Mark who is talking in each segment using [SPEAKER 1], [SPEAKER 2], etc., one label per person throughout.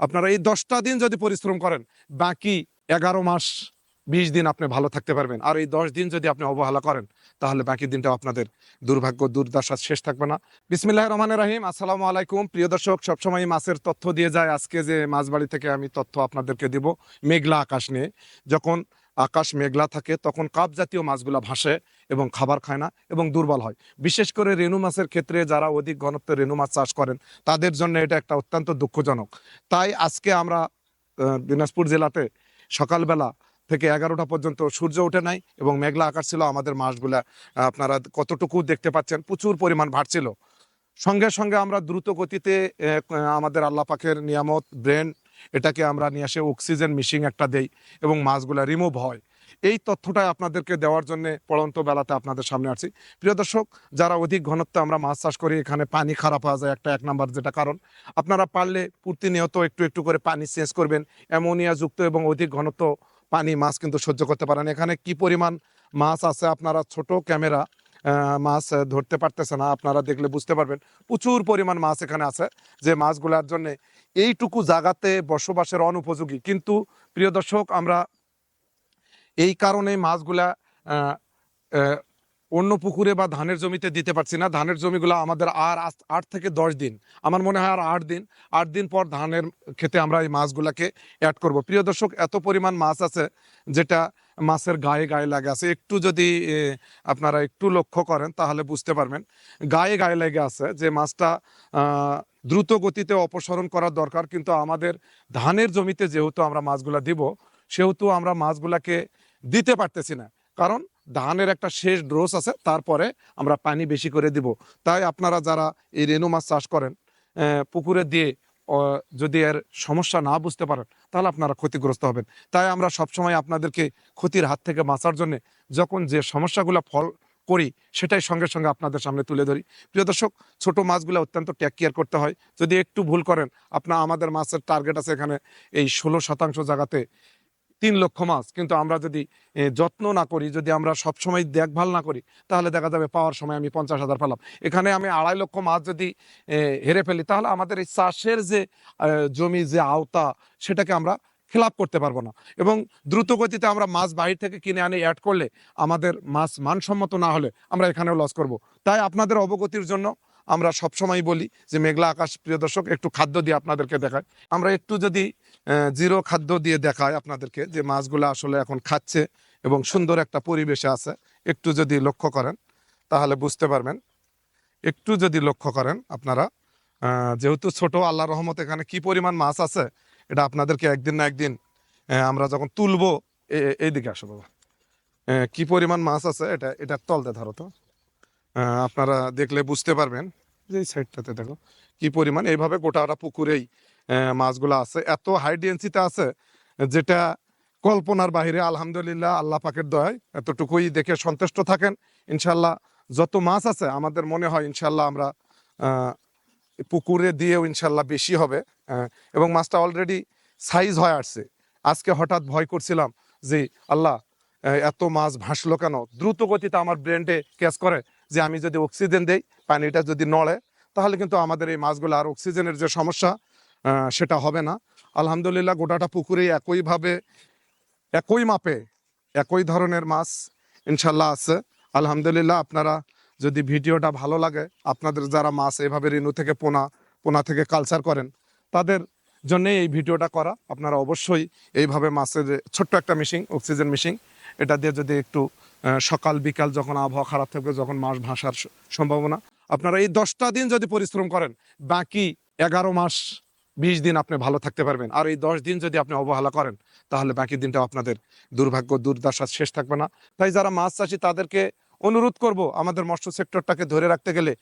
[SPEAKER 1] আপনারা এই দশটা দিন যদি পরিশ্রম করেন, বাকি এগারো মাস, বিশ দিন আপনি ভালো থাকতে পারবেন। আর এই দশ দিন যদি আপনি অবহেলা করেন, তাহলে বাকি দিনটা আপনাদের দুর্ভাগ্য দুর্দশা শেষ থাকবে না। বিসমিল্লাহ রহমান রাহিম। আসসালামু আলাইকুম। প্রিয় দর্শক সবসময় মাছের তথ্য দিয়ে যায়। আজকে যে মাছবাড়ি থেকে আমি তথ্য আপনাদেরকে দিব, মেঘলা আকাশ নিয়ে। যখন আকাশ মেঘলা থাকে, তখন কাপ জাতীয় মাছগুলা ভাসে এবং খাবার খায় না এবং দুর্বল হয়। বিশেষ করে রেণু মাছের ক্ষেত্রে যারা অধিক ঘনত্বের রেণু মাছ চাষ করেন, তাদের জন্য এটা একটা অত্যন্ত দুঃখজনক। তাই আজকে আমরা দিনাজপুর জেলাতে সকালবেলা থেকে এগারোটা পর্যন্ত সূর্য ওঠে নাই এবং মেঘলা আকাশ ছিল আমাদের মাছগুলা আপনারা কতটুকু দেখতে পাচ্ছেন? প্রচুর পরিমাণ ভাটছিল সঙ্গে সঙ্গে আমরা দ্রুত গতিতে আমাদের আল্লাহ পাখের নিয়ামত, ব্রেন এটাকে আমরা নিয়ে আসে অক্সিজেন মিশিং একটা দেই এবং মাছগুলা রিমুভ হয়। এই তথ্যটাই আপনাদেরকে দেওয়ার জন্য পড়ন্ত বেলাতে আপনাদের সামনে আসছি প্রিয় দর্শক, যারা অধিক ঘনত্বে আমরা মাছ চাষ করি, এখানে পানি খারাপ হওয়া যায় একটা এক নাম্বার যেটা কারণ, আপনারা পারলে প্রতিনিয়ত একটু একটু করে পানি চেঞ্জ করবেন, অ্যামোনিয়া যুক্ত এবং অধিক ঘনত্ব পানি মাছ কিন্তু সহ্য করতে পারেন। এখানে কি পরিমাণ মাছ আছে আপনারা ছোট ক্যামেরা মাছ ধরতে পারতেছে না। আপনারা দেখলে বুঝতে পারবেন প্রচুর পরিমাণ মাছ এখানে আছে যে মাছগুলার জন্য এইটুকু জায়গাতে বসবাসের অনুপযোগী। কিন্তু প্রিয় দর্শক, আমরা এই কারণে মাছগুলা অন্য পুকুরে বা ধানের জমিতে দিতে পারছি না। ধানের জমিগুলো আমাদের আর আট থেকে দশ দিন, আমার মনে হয় আর আট দিন আট দিন পর ধানের খেতে আমরা এই মাছগুলোকে অ্যাড করব। প্রিয় দর্শক, এত পরিমাণ মাছ আছে যেটা মাছের গায়ে গায়ে লাগে আছে। একটু যদি আপনারা একটু লক্ষ্য করেন তাহলে বুঝতে পারবেন। গায়ে গায়ে লেগে আছে যে মাছটা দ্রুত গতিতে অপসারণ করা দরকার। কিন্তু আমাদের ধানের জমিতে যেহেতু আমরা মাছগুলা দিব, সেহেতু আমরা মাছগুলাকে দিতে পারতেছি না। কারণ ধানের একটা শেষ ড্রোস আছে, তারপরে আমরা পানি বেশি করে দিব। তাই আপনারা যারা এই রেণু মাছ চাষ করেন পুকুরে দিয়ে যদি এর সমস্যা না বুঝতে পারেন, তাহলে আপনারা ক্ষতিগ্রস্ত হবেন। তাই আমরা সবসময় আপনাদেরকে ক্ষতির হাত থেকে বাঁচার জন্য যখন যে সমস্যাগুলো ফল করি, সেটাই সঙ্গে সঙ্গে আপনাদের সামনে তুলে ধরি। প্রিয় দর্শক, ছোট মাছগুলো অত্যন্ত টেক কেয়ার করতে হয়। যদি একটু ভুল করেন, আপনার আমাদের মাছের টার্গেট আছে এখানে এই ষোলো শতাংশ জায়গাতে তিন লক্ষ মাছ। কিন্তু আমরা যদি যত্ন না করি, যদি আমরা সবসময় দেখভাল না করি, তাহলে দেখা যাবে পাওয়ার সময় আমি পঞ্চাশ হাজার পেলাম। এখানে আমি আড়াই লক্ষ মাছ যদি হেরে ফেলি, তাহলে আমাদের এই চাষের যে জমি যে আওতা, সেটাকে আমরা খেলাপ করতে পারব না। এবং দ্রুত গতিতে আমরা মাছ বাহির থেকে কিনে আনে অ্যাড করলে আমাদের মাছ মানসম্মত না হলে আমরা এখানেও লস করব। তাই আপনাদের অবগতির জন্য আমরা সবসময় বলি যে মেঘলা আকাশ, প্রিয় দর্শক, একটু খাদ্য দিয়ে আপনাদেরকে দেখায়। আমরা একটু যদি জিরো খাদ্য দিয়ে দেখায় আপনাদেরকে যে মাছগুলো আসলে এখন খাচ্ছে এবং সুন্দর একটা পরিবেশে আছে, একটু যদি লক্ষ্য করেন, তাহলে বুঝতে পারবেন। একটু যদি লক্ষ্য করেন আপনারা যেহেতু ছোট আল্লাহ রহমত এখানে কি পরিমাণ মাছ আছে, এটা আপনাদেরকে একদিন না একদিন আমরা যখন তুলবো এইদিকে আসো বাবা। কি পরিমাণ মাছ আছে, এটা এটা তলতে ধরো তো। আপনারা দেখলে বুঝতে পারবেন যে এই সাইডটাতে দেখো কি পরিমাণ। এইভাবে গোটাটা পুকুরেই মাছগুলো আছে। এত হাই ডেন্সিতে আছে যেটা কল্পনার বাইরে আলহামদুলিল্লাহ আল্লাহ পাকের দয় এতটুকুই দেখে সন্তুষ্ট থাকেন। ইনশাল্লাহ যত মাছ আছে, আমাদের মনে হয় ইনশাল্লাহ আমরা পুকুরে দিয়েও ইনশাল্লাহ বেশি হবে। এবং মাছটা অলরেডি সাইজ হয়ে আসছে। আজকে হঠাৎ ভয় করছিলাম যে আল্লাহ এত মাছ ভাসলো কেন? দ্রুত গতিতে আমার ব্রেনটে ক্যাচ করে। যে আমি যদি অক্সিজেন দেই, পানিটা যদি নড়ে, তাহলে কিন্তু আমাদের এই মাছগুলো আর অক্সিজেনের যে সমস্যা সেটা হবে না। আলহামদুলিল্লাহ গোটাটা পুকুরে একইভাবে, একই মাপে, একই ধরনের মাছ ইনশাল্লাহ আছে। আলহামদুলিল্লাহ আপনারা যদি ভিডিওটা ভালো লাগে, আপনাদের যারা মাছ এভাবে রেণু থেকে পোনা পোনা থেকে কালচার করেন, তাদের জন্য এই ভিডিওটা করা। আপনারা অবশ্যই এইভাবে মাছের ছোট্ট একটা মিশিং অক্সিজেন মিশিং এটা দিয়ে যদি একটু সকাল, বিকাল যখন আবহাওয়া খারাপ থাকবে, যখন মাস ভাসার সম্ভাবনা। আপনারা এই দশটা দিন যদি পরিশ্রম করেন, বাকি এগারো মাস, বিশ দিন আপনি ভালো থাকতে পারবেন। আর এই দশ দিন যদি আপনি অবহেলা করেন, তাহলে বাকি দিনটাও আপনাদের দুর্ভাগ্য দুর্দশা শেষ থাকবে না। তাই যারা মাছ চাষি, তাদেরকে অনুরোধ করব, আমাদের মৎস্য সেক্টরটাকে ধরে রাখতে গেলে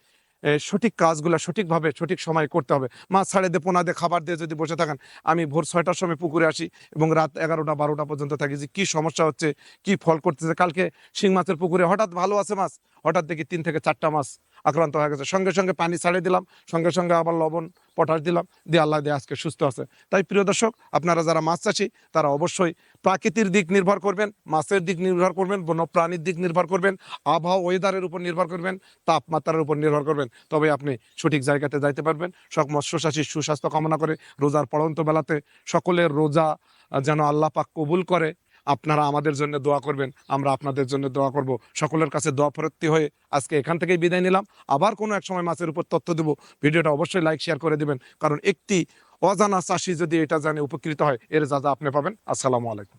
[SPEAKER 1] সঠিক কাজগুলো সঠিকভাবে সঠিক সময় করতে হবে। মাছ ছাড়ে দিয়ে পোনা দিয়ে খাবার দিয়ে যদি বসে থাকেন। আমি ভোর ছয়টার সময় পুকুরে আসি এবং রাত এগারোটা, বারোটা পর্যন্ত থাকি যে কী সমস্যা হচ্ছে, কি ফল করতেছে। কালকে শিং মাছের পুকুরে হঠাৎ ভালো আছে মাছ? হঠাৎ দেখি তিন থেকে চারটা মাছ আক্রান্ত হয়ে গেছে। সঙ্গে সঙ্গে পানি ছাড়িয়ে দিলাম, সঙ্গে সঙ্গে আবার লবণ, পটাশ দিলাম, দিয়ে আল্লাহ দিয়ে আজকে সুস্থ আছে। তাই প্রিয় দর্শক, আপনারা যারা মাছ চাষি, তারা অবশ্যই প্রাকৃতির দিক নির্ভর করবেন, মাছের দিক নির্ভর করবেন বন্য প্রাণীর দিক নির্ভর করবেন, আবহাওয়া ওয়েদারের উপর নির্ভর করবেন, তাপমাত্রার উপর নির্ভর করবেন। তবে আপনি সঠিক জায়গাতে যাইতে পারবেন, সব মৎস্যচাষীর সুস্বাস্থ্য কামনা করে রোজার পড়ন্ত বেলাতে সকলের রোজা যেন আল্লাহ পাক কবুল করে আপনারা আমাদের জন্য দোয়া করবেন, আমরা আপনাদের জন্য দোয়া করব। সকলের কাছে দোয়া ফরত্তি হয়ে আজকে এখান থেকেই বিদায় নিলাম। আবার কোনো এক সময় মাছের উপর তথ্য দেবো। ভিডিওটা অবশ্যই লাইক শেয়ার করে দেবেন। কারণ একটি অজানা চাষি যদি এটা জানে উপকৃত হয়, এর যা আপনি পাবেন। আসসালামু আলাইকুম।